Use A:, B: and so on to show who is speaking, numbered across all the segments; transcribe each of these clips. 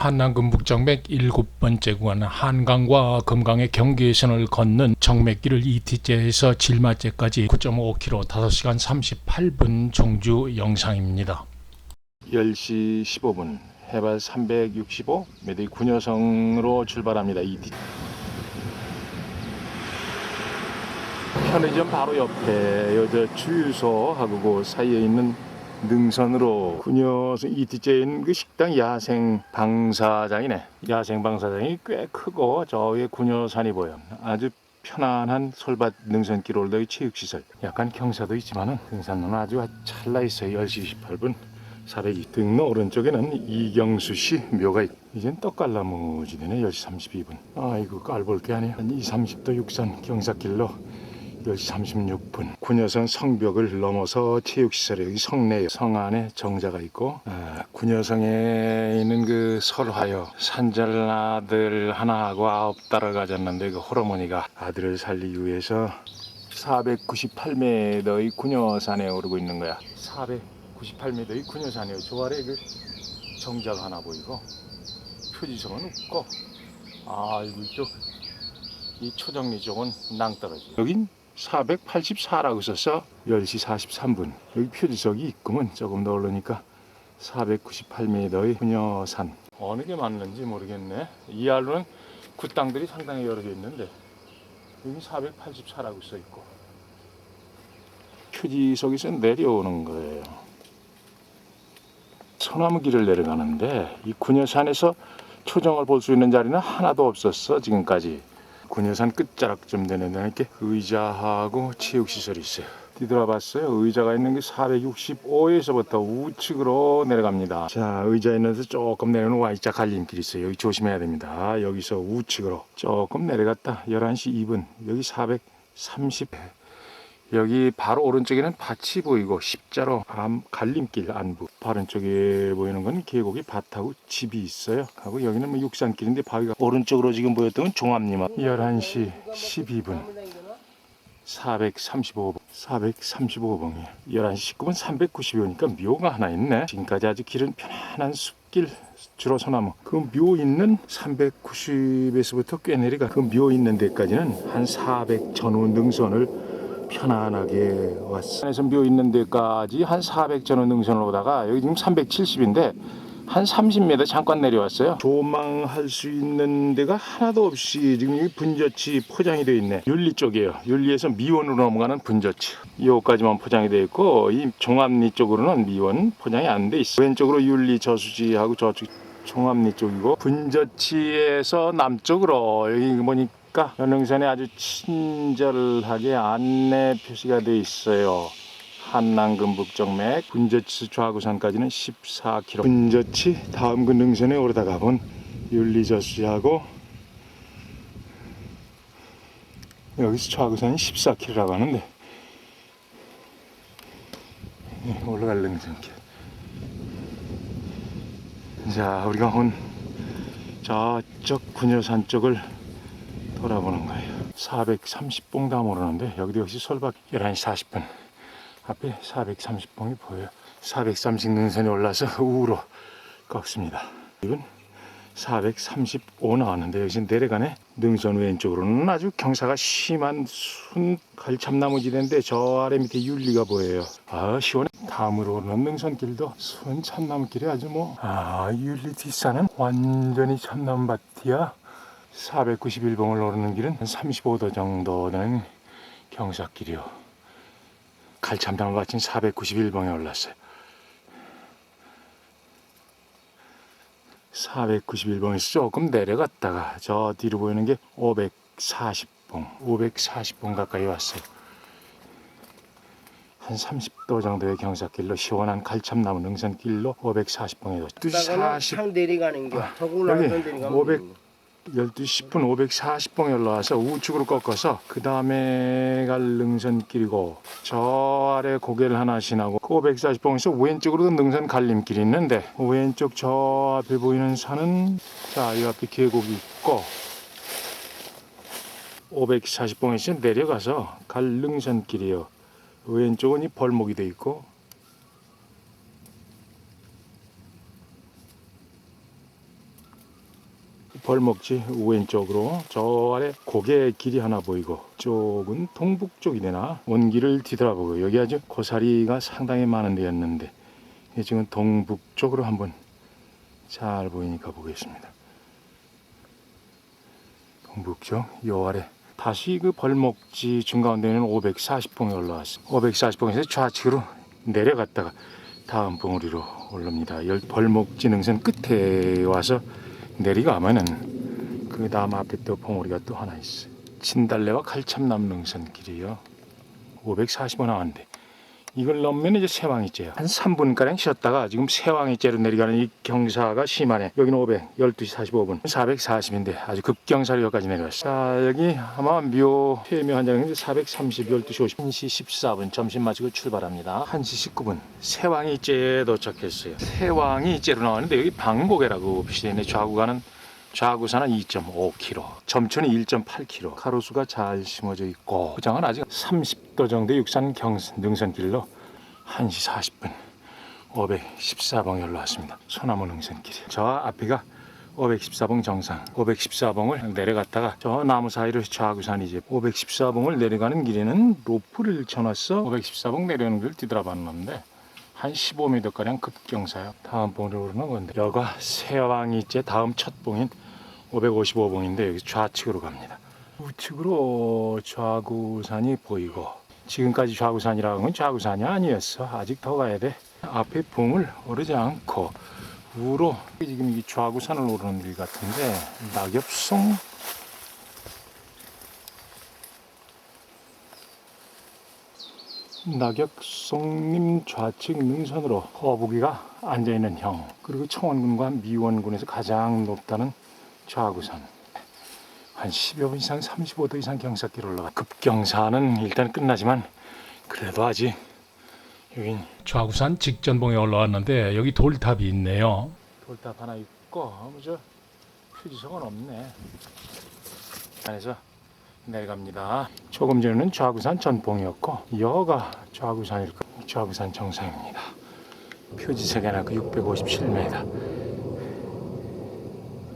A: 한남금북정맥 일곱 번째 구간 한강과 금강의 경계선을 걷는 정맥길을 이티제에서 질마제까지 9.5km 5시간 38분 종주 영상입니다. 10시 15분 해발 365 메디 군여성으로 출발합니다. 이티 편의점 바로 옆에 여자 주유소하고 그 사이에 있는 능선으로 군여성 이티제에 있는 그 식당 야생 방사장이네. 야생 방사장이 꽤 크고 저 위에 군여산이 보여. 아주 편안한 솔밭 능선길 올라의 체육시설. 약간 경사도 있지만은 등산로는 아주 찰나 있어요. 10시 28분. 402 등로 오른쪽에는 이경수 씨 묘가 있. 이젠 떡갈나무지 되네 10시 32분. 아이고 깔볼 게 아니야. 한 2, 30도 육산 경사길로 10시 36분. 군여선 성벽을 넘어서 체육시설 여기 성내 성 안에 정자가 있고 아, 군여성에 있는 그 설화여 산잘 아들 하나하고 아홉 딸을 가졌는데 그 호르몬이가 아들을 살리기 위해서 498m의 군여산에 오르고 있는 거야. 498m의 군여산이요 저 아래 그 정자가 하나 보이고 표지성은 없고 아 이거 이쪽 이 초정리 쪽은 낭떠러지 여긴 484라고 써서 10시 43분. 여기 표지석이 있구먼. 조금 더 오르니까 498m의 분여산. 어느 게 맞는지 모르겠네. 이 알로는 굿땅들이 상당히 여러 개 있는데 여기 484라고 써 있고. 표지석에서 내려오는 거예요. 소나무 길을 내려가는데 이 군여산에서 초정을 볼 수 있는 자리는 하나도 없었어 지금까지 군여산 끝자락쯤 되는 데는 이렇게 의자하고 체육시설이 있어요. 뒤돌아봤어요. 의자가 있는 게 465에서부터 우측으로 내려갑니다. 자, 의자 있는 데서 조금 내려오는 Y자 갈림길이 있어요. 여기 조심해야 됩니다. 여기서 우측으로 조금 내려갔다. 11시 2분. 여기 430. 여기 바로 오른쪽에는 밭이 보이고 십자로 암 갈림길 안부. 바른쪽에 보이는 건 계곡이 밭하고 집이 있어요. 하고 여기는 뭐 육산길인데 바위가 오른쪽으로 지금 보였던 건 종합리마. 11시 12분. 435번. 435번이에요. 11시 19분 390이니까 묘가 하나 있네. 지금까지 아주 길은 편안한 숲길 주로 소나무. 그 묘 있는 390에서부터 꽤 내려가 그 묘 있는 데까지는 한 400 전후 능선을 편안하게 왔어. 안에서 묘 있는 데까지 한 400전원 능선을 오다가 여기 지금 370인데 한 30m 잠깐 내려왔어요. 조망할 수 있는 데가 하나도 없이 지금 여기 분저치 포장이 되어 있네. 윤리 쪽이에요. 윤리에서 미원으로 넘어가는 분저치. 여기까지만 포장이 되어 있고 이 종합리 쪽으로는 미원 포장이 안 돼 있어. 왼쪽으로 윤리 저수지하고 저쪽 종합리 쪽이고 분저치에서 남쪽으로 여기 보니까 연흥선에 아주 친절하게 안내 표시가 되어 있어요. 한남금 북정맥 분저치 좌구산까지는 14km. 분저치 다음 그 능선에 오르다가 본 윤리저수지하고 여기서 좌구산이 14km라고 하는데 네, 올라갈 능선길. 자, 우리가 온 저쪽 군여산 쪽을 돌아보는 거예요. 430봉 오르는데 여기도 역시 솔밭 11시 40분 앞에 430봉이 보여요. 430 능선에 올라서 우로 꺾습니다. 이건 435 나왔는데 여기서 내려가네. 능선 왼쪽으로는 아주 경사가 심한 순 갈참나무 지대인데 저 아래 밑에 윤리가 보여요. 아 시원해. 다음으로 오르는 능선길도 순 참나무길이 아주 뭐. 아 윤리 뒷산은 완전히 참나무밭이야. 491봉을 오르는 길은 한 35도 정도 되는 경사길이요. 갈참나무 밭은 491봉에 올랐어요. 491봉에서 조금 내려갔다가 저 뒤로 보이는 게 540봉, 540봉 가까이 왔어요. 한 30도 정도의 경사길로 시원한 갈참나무 능선길로 540봉에
B: 다가는 40창 내려가는 겨. 더
A: 여기
B: 올라가는 데가
A: 500 12시 10분 540봉에 올라와서 우측으로 꺾어서 그 다음에 갈 능선길이고 저 아래 고개를 하나 지나고 그 540봉에서 왼쪽으로 능선 갈림길이 있는데 왼쪽 저 앞에 보이는 산은 자 이 앞에 계곡이 있고 540봉에서 내려가서 갈 능선길이에요. 왼쪽은 이 벌목이 돼 있고 벌목지 왼쪽으로 저 아래 고개 길이 하나 보이고 쪽은 동북 쪽이 되나 원기를 뒤돌아보고 여기 아주 고사리가 상당히 많은 데였는데 지금 동북 쪽으로 한번 잘 보이니까 보겠습니다. 동북 쪽요 아래 다시 그 벌목지 중가운데는 540봉이 올라왔어. 540봉에서 좌측으로 내려갔다가 다음 봉우리로 올릅니다. 열 벌목지 능선 끝에 와서 내리가면은 그 다음 앞에 또 봉우리가 또 하나 있어. 진달래와 칼참남 능선 길이요. 540원 나왔는데 이걸 넘으면 이제 세왕이째요. 한 3분가량 쉬었다가 지금 세왕이째로 내려가는 이 경사가 심하네. 여기는 500, 12시 45분, 440인데 아주 급경사로 여기까지 내려갔어. 자, 여기 아마 묘, 폐묘 한장인데 430, 12시 50, 1시 14분 점심 마치고 출발합니다. 1시 19분 세왕이째에 도착했어요. 세왕이째로 나왔는데 여기 방고개라고 표시되어 있네. 좌구가는 좌구산은 2.5km, 점천이 1.8km, 가로수가 잘 심어져 있고 포장은 아직 30도 정도의 육산 경 능선길로 1시 40분 514봉에 올라왔습니다. 소나무 능선길. 저 앞에가 514봉 정상, 514봉을 내려갔다가 저 나무 사이로 좌구산이 이제 514봉을 내려가는 길에는 로프를 쳐놨어. 514봉 내려오는 길 뒤돌아봤는데 한 15m가량 급경사요. 다음 봉으로 오르는 건데 여가 세왕이째 다음 첫 봉인 555봉인데 여기 좌측으로 갑니다. 우측으로 좌구산이 보이고 지금까지 좌구산이라고 하면 좌구산이 아니었어. 아직 더 가야 돼. 앞에 봉을 오르지 않고 우로 지금 이 좌구산을 오르는 길 같은데 낙엽송 낙엽송림 좌측 능선으로 허부기가 앉아있는 형 그리고 청원군과 미원군에서 가장 높다는 좌구산 한 10여 분 이상 35도 이상 경사길 올라가 급경사는 일단 끝나지만 그래도 아직 여긴 좌구산 직전봉에 올라왔는데 여기 돌탑이 있네요. 돌탑 하나 있고 뭐저 표지석은 없네. 안에서 내려갑니다. 조금 전에는 좌구산 전봉이었고 여가 좌구산일 거 좌구산 정상입니다. 표지색에나 그 657m.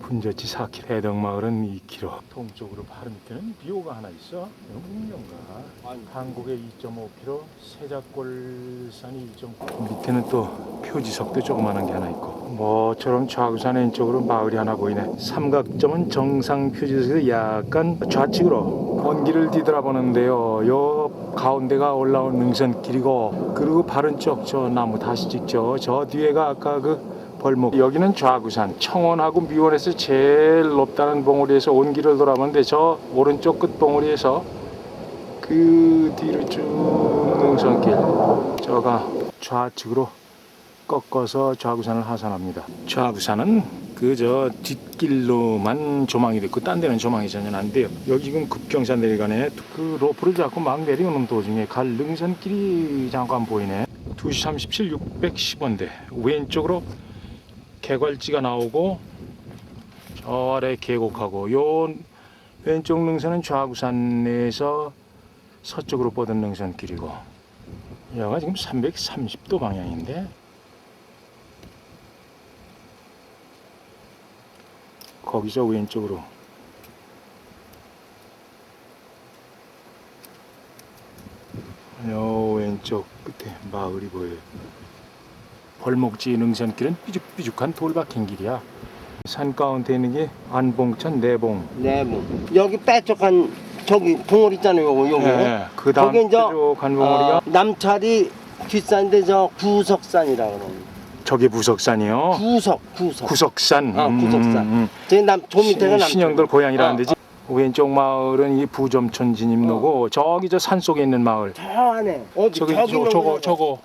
A: 분저치 4km, 해덕마을은 2km. 동쪽으로 바로 밑에는 비오가 하나 있어. 영문명가. 한국의 2.5km, 세자골산이 1.9km. 밑에는 또 표지석도 조그마한 게 하나 있고. 뭐처럼 좌구산 왼쪽으로 마을이 하나 보이네. 삼각점은 정상 표지석에서 약간 좌측으로 원기를 뒤돌아보는데요. 요 가운데가 올라온 능선길이고 그리고 바른 쪽 저 나무 다시 찍죠. 저 뒤에가 아까 그 벌목 여기는 좌구산 청원하고 미원에서 제일 높다는 봉우리에서 온 길을 돌아보는데 저 오른쪽 끝 봉우리에서 그 뒤로 쭉 능선길 저가 좌측으로 꺾어서 좌구산을 하산합니다. 좌구산은 그저 뒷길로만 조망이 됐고 딴 데는 조망이 전혀 안 돼요. 여기 지금 급경사 내려가네. 그 로프를 잡고 막 내려오는 도중에 갈 능선길이 잠깐 보이네. 2시 37, 610원대 왼쪽으로 개괄지가 나오고 저 아래 계곡하고 요 왼쪽 능선은 좌구산 내에서 서쪽으로 뻗은 능선길이고 여가 지금 330도 방향인데 거기서 왼쪽으로 요 왼쪽 끝에 마을이 보여요. 벌목지 능선길은 삐죽삐죽한 돌박힌 길이야. 산 가운데 있는 게 안봉천 내봉.
B: 네, 뭐 여기 빼쪽한 저기 봉우리 있잖아요, 요거 요거.
A: 예, 그 다음
B: 이제
A: 뾰족한 봉우리가
B: 어, 남차리 뒷산인데 저 구석산이라 그러는.
A: 저게 부석산이요.
B: 구석, 구석.
A: 구석산.
B: 아, 구석산.
A: 음,
B: 제 남, 저 밑에가 남.
A: 신영들 고향이라는
B: 어,
A: 데지. 왼쪽 마을은 이 부점천 진입로고 저기 저 산 속에 있는 마을.
B: 저 안에 어디
A: 저기
B: 저기
A: 저, 저거 저거.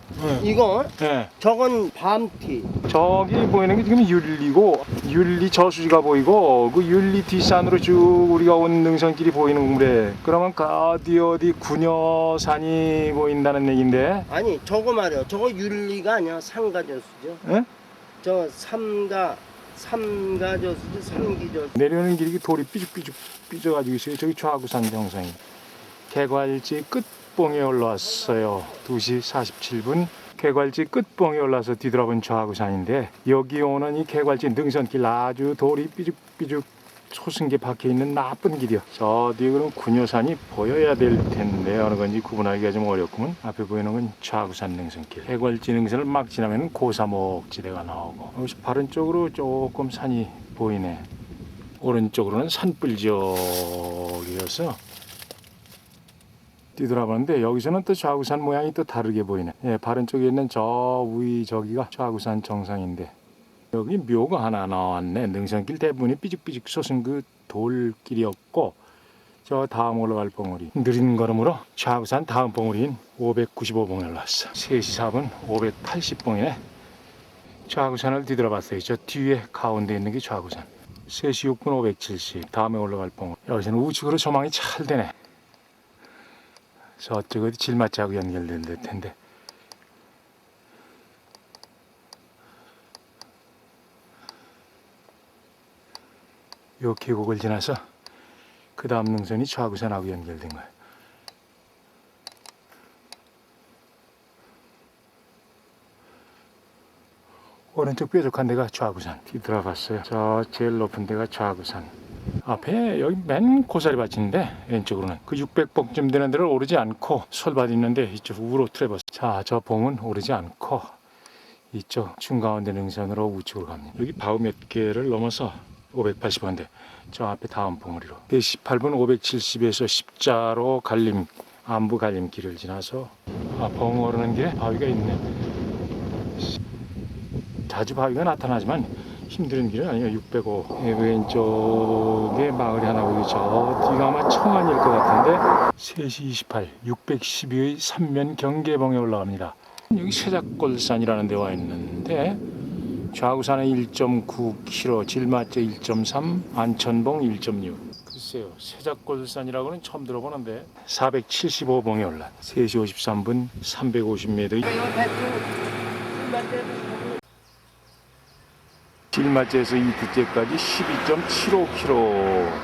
B: 이거
A: 예.
B: 저건 밤티.
A: 저기 보이는 게 지금 율리고 율리 저수지가 보이고 그 율리 뒷산으로 쭉 우리가 온 능선길이 보이는 거래. 그러면 그 어디 어디 구녀산이 보인다는 얘긴데.
B: 아니 저거 말이야. 저거 윤리가 아니야. 삼가저수죠.
A: 예?
B: 저 삼가 삼가저수죠. 삼기저수.
A: 내려오는 길이 돌이 삐죽삐죽 삐져가지고 있어요. 저기 좌구산 정상이. 개괄지 끝봉에 올라왔어요. 2시 47분. 개괄지 끝봉에 올라서 뒤돌아본 좌구산인데 여기 오는 이 개괄지 능선길 아주 돌이 삐죽삐죽 소승계 박혀 있는 나쁜 길이요. 저 뒤에 그럼 군요산이 보여야 될 텐데 어느 건지 구분하기가 좀 어렵구먼. 앞에 보이는 건 좌구산 능선길. 해골지 능선을 막 지나면 고사목지대가 나오고 여기서 바른 쪽으로 조금 산이 보이네. 오른쪽으로는 산불 지역이어서 뒤돌아보는데 여기서는 또 좌구산 모양이 또 다르게 보이네. 예, 바른 쪽에 있는 저 위 저기가 좌구산 정상인데 여기 묘가 하나 나왔네. 능선길 대부분이 삐죽삐죽 솟은 그 돌길이었고 저 다음 올라갈 봉우리. 느린 걸음으로 좌우산 다음 봉우리인 595봉에 올랐어. 3시 4분 580봉이네. 좌우산을 뒤돌아봤어요. 저 뒤에 가운데 있는 게 좌우산. 3시 6분 570 다음에 올라갈 봉우리. 여기서는 우측으로 조망이 잘 되네. 저쪽 어디 질맞지하고 연결될 텐데 요 계곡을 지나서 그 다음 능선이 좌구산하고 연결된 거예요. 오른쪽 뾰족한 데가 좌구산 뒤돌아봤어요. 저 제일 높은 데가 좌구산. 앞에 여기 맨 고사리 밭인데 왼쪽으로는 그 600봉쯤 되는 데를 오르지 않고 솔밭 있는데 이쪽 우로 트레버스. 자, 저 봉은 오르지 않고 이쪽 중가운데 능선으로 우측으로 갑니다. 여기 바우 몇 개를 넘어서 580원대 저 앞에 다음 봉우리로. 18분 570에서 십자로 갈림 안부 갈림길을 지나서 아, 봉 오르는 길에 바위가 있네. 자주 바위가 나타나지만 힘든 길은 아니에요. 605 예, 왼쪽에 마을이 하나 보이고 저 뒤가 아마 청안일 것 같은데 3시 28 612의 삼면 경계봉에 올라갑니다. 여기 세작골산이라는 데 와 있는데 좌구산에 1.9km, 질맞제 1.3, 안천봉 1.6. 글쎄요, 세작골산이라고는 처음 들어보는데 475봉에 올라 3시 53분 350m. 질맞제에서 이두째까지 12.75km